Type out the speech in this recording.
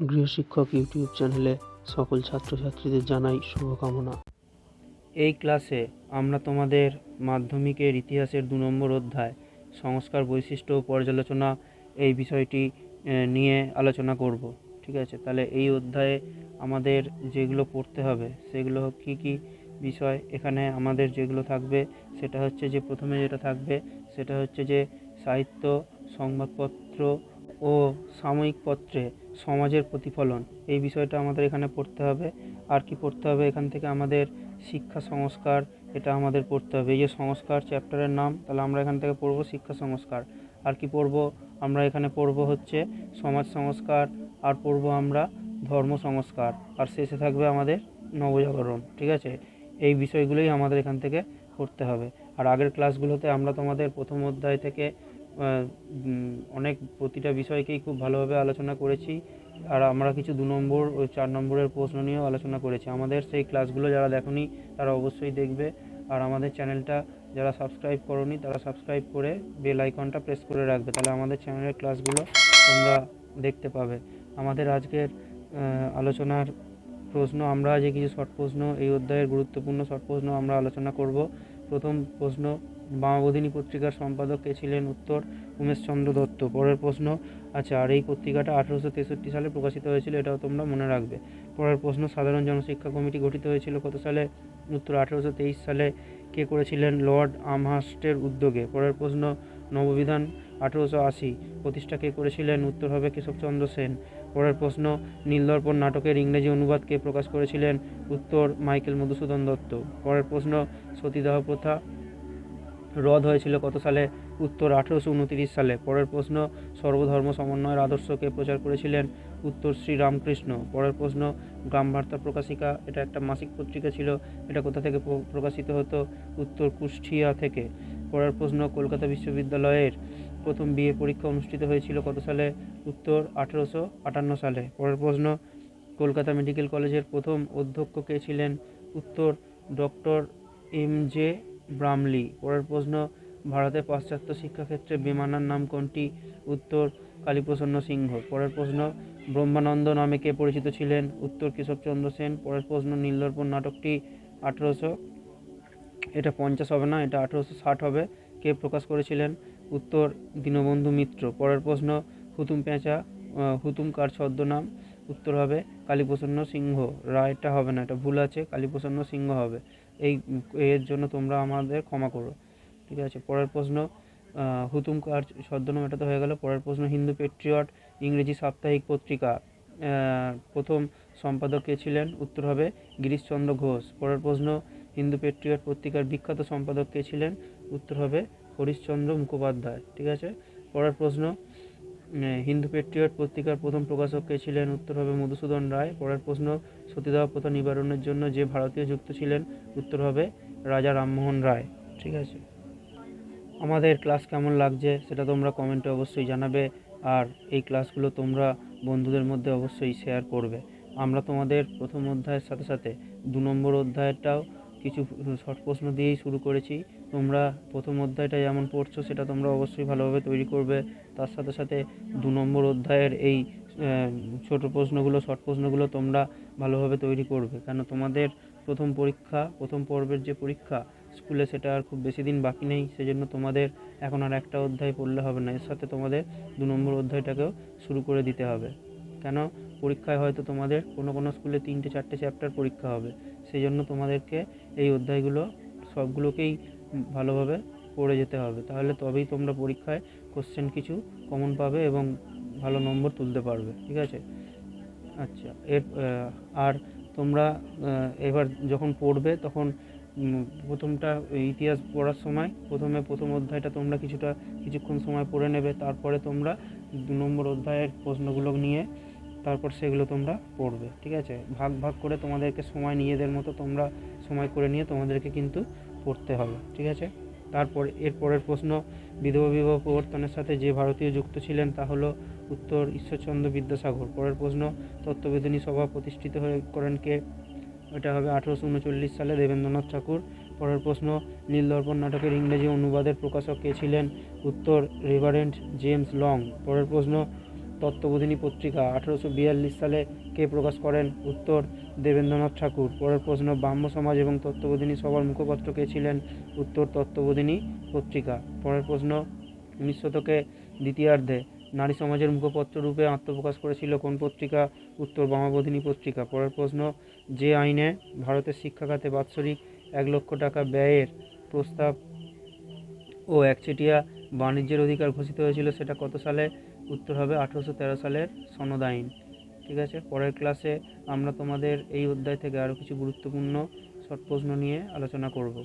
গৃহশিক্ষক YouTube চ্যানেলে সকল ছাত্রছাত্রীদের জানাই শুভকামনা। এই ক্লাসে আমরা তোমাদের মাধ্যমিকের ইতিহাসের দু নম্বর অধ্যায়, সংস্কার বৈশিষ্ট্য পর্যালোচনা এই বিষয়টি নিয়ে আলোচনা করব। ঠিক আছে? তাহলে এই অধ্যায়ে আমাদের যেগুলো পড়তে হবে, সেগুলো কি কি বিষয়, এখানে আমাদের যেগুলো থাকবে, সেটা হচ্ছে যে প্রথমে যেটা থাকবে, সেটা হচ্ছে যে সাহিত্য, সংবাদপত্র ও সাময়িক পত্রে সমাজের প্রতিফলন। এই বিষয়টা আমাদের এখানে পড়তে হবে। আর কি পড়তে হবে? এখান থেকে আমাদের শিক্ষা সংস্কার, এটা আমাদের পড়তে হবে। এই যে সংস্কার চ্যাপ্টারের নাম, তাহলে আমরা এখান থেকে পড়ব শিক্ষা সংস্কার। আর কি পড়ব? আমরা এখানে পড়ব হচ্ছে সমাজ সংস্কার, আর পড়ব আমরা ধর্ম সংস্কার। আর শেষে থাকবে আমাদের নবজাগরণ, ঠিক আছে? এই বিষয়গুলোই আমাদের এখান থেকে পড়তে হবে। আর আগের ক্লাসগুলোতে আমরা তোমাদের প্রথম অধ্যায় থেকে অনেক প্রতিটা বিষয়কেই খুব ভালোভাবে আলোচনা করেছি। আর আমরা কিছু দু নম্বর ও চার নম্বরের প্রশ্ন নিয়েও আলোচনা করেছি। আমাদের সেই ক্লাসগুলো যারা দেখনি, তারা অবশ্যই দেখবে। আর আমাদের চ্যানেলটা যারা সাবস্ক্রাইব করনি, তারা সাবস্ক্রাইব করে বেল আইকনটা প্রেস করে রাখবে। তাহলে আমাদের চ্যানেলের ক্লাসগুলো তোমরা দেখতে পাবে। আমাদের আজকের আলোচনার প্রশ্ন, আমরা যে কিছু শর্ট প্রশ্ন, এই অধ্যায়ের গুরুত্বপূর্ণ শর্ট প্রশ্ন আমরা আলোচনা করব। প্রথম প্রশ্ন বামাবোধিনী পত্রিকার সম্পাদক কে ছিলেন উত্তর উমেশচন্দ্র দত্ত। পরের প্রশ্ন আচ্ছা আর এই পত্রিকাটা আঠেরোশো তেষট্টি সালে প্রকাশিত হয়েছিল, এটাও তোমরা মনে রাখবে। পরের প্রশ্ন, সাধারণ জনশিক্ষা কমিটি গঠিত হয়েছিল কত সালে? উত্তর, আঠেরোশো তেইশ সালে কে করেছিলেন লর্ড আমহাস্টের উদ্যোগে? পরের প্রশ্ন, নববিধান, আঠেরোশো আশি, প্রতিষ্ঠা কে করেছিলেন? উত্তর হবে কেশবচন্দ্র সেন। পরের প্রশ্ন, নীলদর্পণ নাটকের ইংরেজি অনুবাদ কে প্রকাশ করেছিলেন? উত্তর, মাইকেল মধুসূদন দত্ত। পরের প্রশ্ন, সতীদাহ প্রথা রদ হয়েছিল কত সালে? উত্তর আঠেরোশো উনতিরিশ সালে। পরের প্রশ্ন, সর্বধর্ম সমন্বয়ের আদর্শকে প্রচার করেছিলেন? উত্তর, শ্রী রামকৃষ্ণ। পরের প্রশ্ন গ্রাম বার্তা প্রকাশিকা, এটা একটা মাসিক পত্রিকা ছিল, এটা কোথা থেকে প্রকাশিত হতো? উত্তর, কুষ্টিয়া থেকে। পরের প্রশ্ন, কলকাতা বিশ্ববিদ্যালয়ের প্রথম বিএ পরীক্ষা অনুষ্ঠিত হয়েছিল কত সালে? উত্তর, আঠেরোশো আটান্ন সালে। পরের প্রশ্ন, কলকাতা মেডিকেল কলেজের প্রথম অধ্যক্ষ কে ছিলেন? উত্তর, ডক্টর এম জে ব্রামলি পরের প্রশ্ন ভারতের পাশ্চাত্য শিক্ষাক্ষেত্রে বেমানার নাম কোনটি? উত্তর, কালীপ্রসন্ন সিংহ। পরের প্রশ্ন, ব্রহ্মানন্দ নামে কে পরিচিত ছিলেন? উত্তর কেশবচন্দ্র সেন। পরের প্রশ্ন নীলদর্পণ নাটকটি আঠেরোশো, এটা পঞ্চাশ হবে না, এটা আঠেরোশো ষাট হবে। কে প্রকাশ করেছিলেন? উত্তর, দীনবন্ধু মিত্র। পরের প্রশ্ন, হুতুম পেঁচা হুতুম কার ছদ্মনাম? উত্তর হবে কালীপ্রসন্ন সিংহ। রায়টা হবে না, এটা ভুল আছে, কালীপ্রসন্ন সিংহ হবে। এই, এর জন্য তোমরা আমাদের ক্ষমা করো। ঠিক আছে, পরের প্রশ্ন হুতুম কার ছদ্মনাম, এটা তো হয়ে গেল। পরের প্রশ্ন, হিন্দু পেট্রিয়ট ইংরেজি সাপ্তাহিক পত্রিকা। প্রথম সম্পাদক কে ছিলেন? উত্তর হবে গিরিশচন্দ্র ঘোষ। পরের প্রশ্ন, হিন্দু পেট্রিয়ট পত্রিকার বিখ্যাত সম্পাদক কে ছিলেন? উত্তর হবে হরিশচন্দ্র মুখোপাধ্যায়। ঠিক আছে, পরের প্রশ্ন হিন্দু পেট্রিয়ট পত্রিকার প্রথম প্রকাশক কে ছিলেন উত্তর হবে মধুসূদন রায়। পরের প্রশ্ন, সতীদাহ প্রথা নিবারণের জন্য যে ভারতীয় যুক্ত ছিলেন উত্তর হবে রাজা রামমোহন রায়। ঠিক আছে? আমাদের ক্লাস কেমন লাগছে সেটা তোমরা কমেন্টে অবশ্যই জানাবে আর এই ক্লাসগুলো তোমরা বন্ধুদের মধ্যে অবশ্যই শেয়ার করবে। আমরা তোমাদের প্রথম অধ্যায়ের সাথে সাথে দু নম্বর অধ্যায়টাও কিছু শর্ট প্রশ্ন দিয়েই শুরু করেছি। তোমরা প্রথম অধ্যায়টা যেমন পড়ছো, সেটা তোমরা অবশ্যই ভালোভাবে তৈরি করবে। তার সাথে সাথে দু নম্বর অধ্যায়ের এই ছোট প্রশ্নগুলো, শর্ট প্রশ্নগুলো তোমরা ভালোভাবে তৈরি করবে। কেন তোমাদের প্রথম পরীক্ষা, প্রথম পর্বের যে পরীক্ষা, স্কুলে সেটা আর খুব বেশি দিন বাকি নেই, সেজন্য তোমাদের এখন আর একটা অধ্যায় পড়লে হবে না। এর সাথে তোমাদের দু নম্বর অধ্যায়টাকেও শুরু করে দিতে হবে। কেন? পরীক্ষায় হয়তো তোমাদের কোনো কোনো স্কুলে তিনটে, চারটে চ্যাপ্টার পরীক্ষা হবে। সেই জন্য তোমাদেরকে এই অধ্যায়গুলো সবগুলোকেই ভালোভাবে পড়ে যেতে হবে। তাহলে তবেই তোমরা পরীক্ষায় কোশ্চেন কিছু কমন পাবে এবং ভালো নম্বর তুলতে পারবে, ঠিক আছে? আচ্ছা এর আর তোমরা এবার যখন পড়বে তখন প্রথমটা ইতিহাস পড়ার সময়, প্রথমে প্রথম অধ্যায়টা তোমরা কিছুটা কিছুক্ষণ সময় পড়ে নেবে, তারপরে তোমরা দু নম্বর অধ্যায়ের প্রশ্নগুলো নিয়ে তারপর সেগুলো তোমরা পড়বে, ঠিক আছে? ভাগ ভাগ করে তোমাদেরকে সময় নিজেদের মতো তোমরা সময় করে নিয়ে তোমাদেরকে কিন্তু পড়তে হবে, ঠিক আছে? তারপর এর পরের প্রশ্ন, বিধবা বিবাহ প্রবর্তনের সাথে যে ভারতীয় যুক্ত ছিলেন তা হলো উত্তর ঈশ্বরচন্দ্র বিদ্যাসাগর। পরের প্রশ্ন, তত্ত্ববেদিনী সভা প্রতিষ্ঠিত হয়ে করেন কে? এটা হবে আঠেরোশো উনচল্লিশ সালে দেবেন্দ্রনাথ ঠাকুর। পরের প্রশ্ন, নীলদর্পণ নাটকের ইংরেজি অনুবাদের প্রকাশক কে ছিলেন? উত্তর রেভারেন্ট জেমস লং। পরের প্রশ্ন তত্ত্ববোধিনী পত্রিকা আঠেরোশো বিয়াল্লিশ সালে কে প্রকাশ করেন? উত্তর, দেবেন্দ্রনাথ ঠাকুর। পরের প্রশ্ন, ব্রাহ্ম সমাজ এবং তত্ত্ববোধিনী সভার মুখপাত্র কে ছিলেন? উত্তর, তত্ত্ববোধিনী পত্রিকা। পরের প্রশ্ন, উনিশ শতকে দ্বিতীয়ার্ধে নারী সমাজের মুখপত্র রূপে আত্মপ্রকাশ করেছিল কোন পত্রিকা? উত্তর, বামাবোধিনী পত্রিকা। পরের প্রশ্ন, যে আইনে ভারতের শিক্ষাখাতে বাৎসরিক এক লক্ষ টাকা ব্যয়ের প্রস্তাব ও একচেটিয়া বাণিজ্যের অধিকার ঘোষিত হয়েছিল, সেটা কত সালে? উত্তর হবে আঠেরোশো তেরো সালের সনদ আইন। ঠিক আছে? পরের ক্লাসে আমরা তোমাদের এই অধ্যায় থেকে আরও কিছু গুরুত্বপূর্ণ শর্ট প্রশ্ন নিয়ে আলোচনা করব।